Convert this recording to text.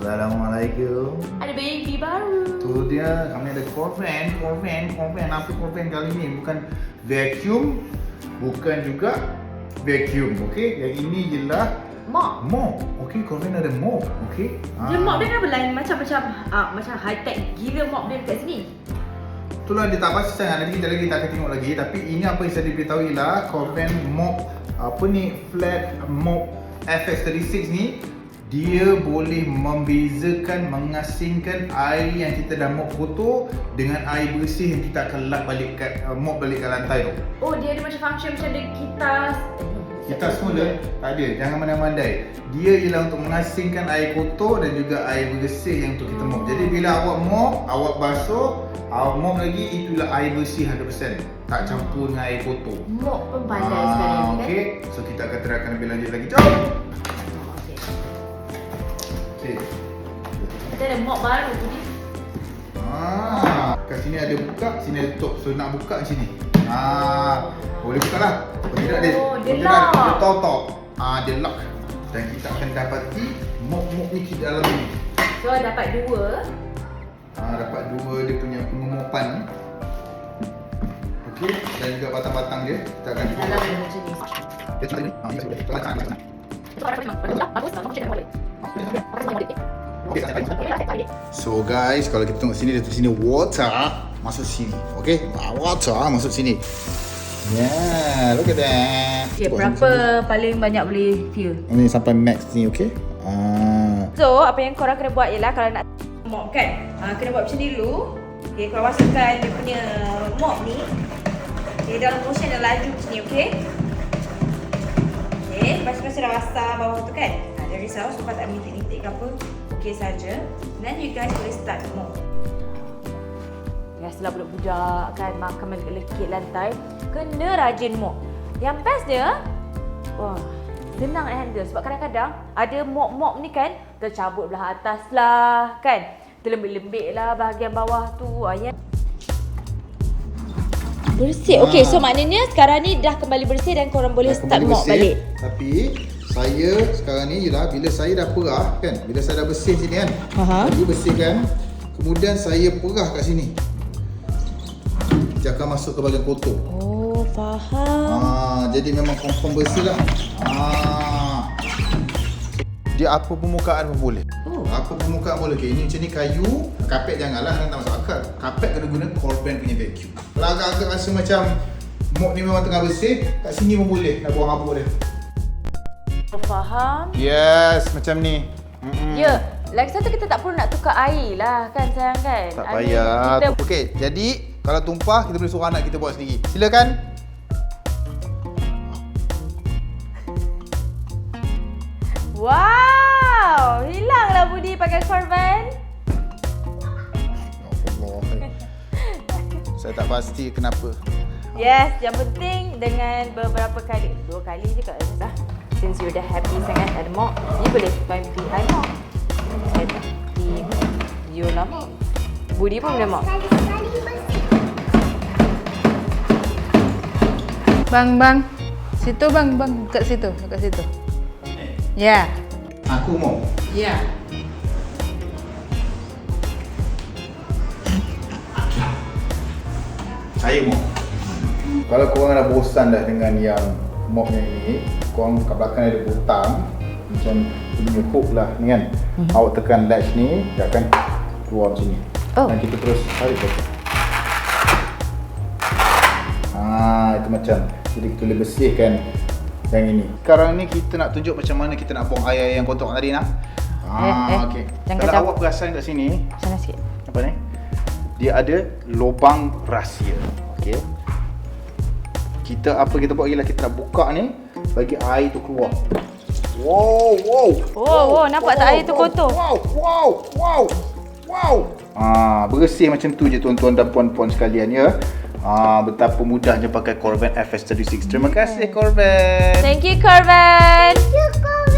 Assalamualaikum. Ada baby baru. Tu dia kami ada Corvan, Corvan, Corvan. Apa Corvan kali ni? Bukan vacuum, bukan juga vacuum. Okey, yang ini ialah Mop. mop. Okey, Corvan ada mop. Okey. Dia mop dia kenapa lain macam-macam ah, macam high tech gila mop dia dekat sini. Itulah dia tak pasti sangat nanti kita lagi kita akan tengok lagi tapi ini apa yang saya diberitahu ialah Corvan mop apa ni flat mop FX36 ni dia boleh membezakan mengasingkan air yang kita dah mop kotor dengan air bersih yang kita akan lap balik kat uh, mop balik kat lantai tu. Oh dia ada macam function macam ada kitas. Kita semula tak ada, jangan mandai-mandai. Dia ialah untuk mengasingkan air kotor dan juga air bersih yang untuk kita mop. Jadi bila awak mop, awak basuh, awak mop lagi itulah air bersih 100%. Tak campur dengan air kotor. Mop pun pandai Ah, sekarang ni kan. Okey, so kita akan terangkan lebih lanjut lagi. Jom. Kita ada mop baru tu ni. Ah, kat sini ada buka, sini ada tutup. So nak buka kat sini. Ah, boleh buka lah. Kalau tidak dia, Oh, dia tidak, lock. Dia top Ah, dia lock. Dan kita akan dapati mop-mop ni di dalam ni. So dapat dua. Ah, dapat dua dia punya pengemopan ni. Okey, dan juga batang-batang dia. Kita akan Dalam dia macam ni. Dia macam ni. Ah, ni boleh. Kita letak atas. Itu orang memang bagus tak macam boleh. Okey, So guys, kalau kita tengok sini dia tulis sini water masuk sini. Okey? Ah, water masuk sini. Yeah, look at that. Okay, berapa paling banyak boleh fill? Ini sampai max ni, okey? Ah, So, apa yang korang kena buat ialah kalau nak mop kan, uh, kena buat macam ni dulu. Okay, korang masukkan dia punya mop ni. Okay, dalam motion yang laju macam ni, okay? Okay, lepas tu dah basah bawah tu kan? Ha, jangan risau sebab tak nitik-nitik ke apa. Okay saja. Then you guys boleh start mop. Biasalah budak-budak kan makan melekit lantai. Kena rajin mop. Yang best dia, wah, senang nak handle. Sebab kadang-kadang ada mop-mop ni kan, tercabut belah atas lah kan. Terlembik-lembik lah bahagian bawah tu. Ah, yang Bersih. Okay, so maknanya sekarang ni dah kembali bersih dan korang boleh dah start mop bersih. balik. Tapi saya sekarang ni ialah bila saya dah perah kan, bila saya dah bersih sini kan. Aha. Bersihkan, kemudian saya perah kat sini. Dia akan masuk ke bahagian kotor. Oh, faham. Ah, jadi memang confirm bersih lah. Ah. Dia apa permukaan pun boleh. Oh. Apa permukaan boleh. Okay, ini macam ni kayu, kapet janganlah kan tak masuk akal. Kapet kena guna Corban punya vacuum. Kalau agak-agak rasa macam mop ni memang tengah bersih, kat sini pun boleh nak buang habuk dia. Faham. Yes, macam ni. Mm-mm. Ya, lagi satu kita tak perlu nak tukar air lah kan sayang kan. Tak mean, payah. Kita Okey, jadi kalau tumpah kita boleh suruh anak kita buat sendiri. Silakan. Wow, hilanglah Budi pakai korban. Ya Allah. Saya tak pasti kenapa. Yes, yang penting dengan beberapa kali, dua kali je kat dah. Since you dah happy sangat ada mop, you boleh find behind. Saya tak di you lah. Budi pun boleh mop. Bang, bang. Situ bang, bang. Dekat situ, dekat situ. Ya. Aku mau. Ya. Saya mau. Kalau korang dah bosan dah dengan yang mopnya ni, korang kat belakang ada butang macam dia punya hook lah ni kan. Mm-hmm. Awak tekan latch ni, dia akan keluar macam ni. Oh. Dan kita terus tarik balik. Ah, itu macam. Jadi kita boleh bersihkan yang ini. Sekarang ni kita nak tunjuk macam mana kita nak buang air yang kotor tadi nak. Ah, Eh, eh, okey. jangan Kalau kacau. awak perasan kat sini, Sana sikit. apa ni? Dia ada lubang rahsia. Okey. Kita apa kita buat ialah kita nak buka ni bagi air tu keluar. Wow, wow. Oh, wow, nampak tak air tu kotor? Wow, wow, wow. Wow. Ah, bersih macam tu je tuan-tuan dan puan-puan sekalian ya. Ah, betapa mudahnya pakai Corvan FS36. Terima kasih Corvan. Thank you Korban. You go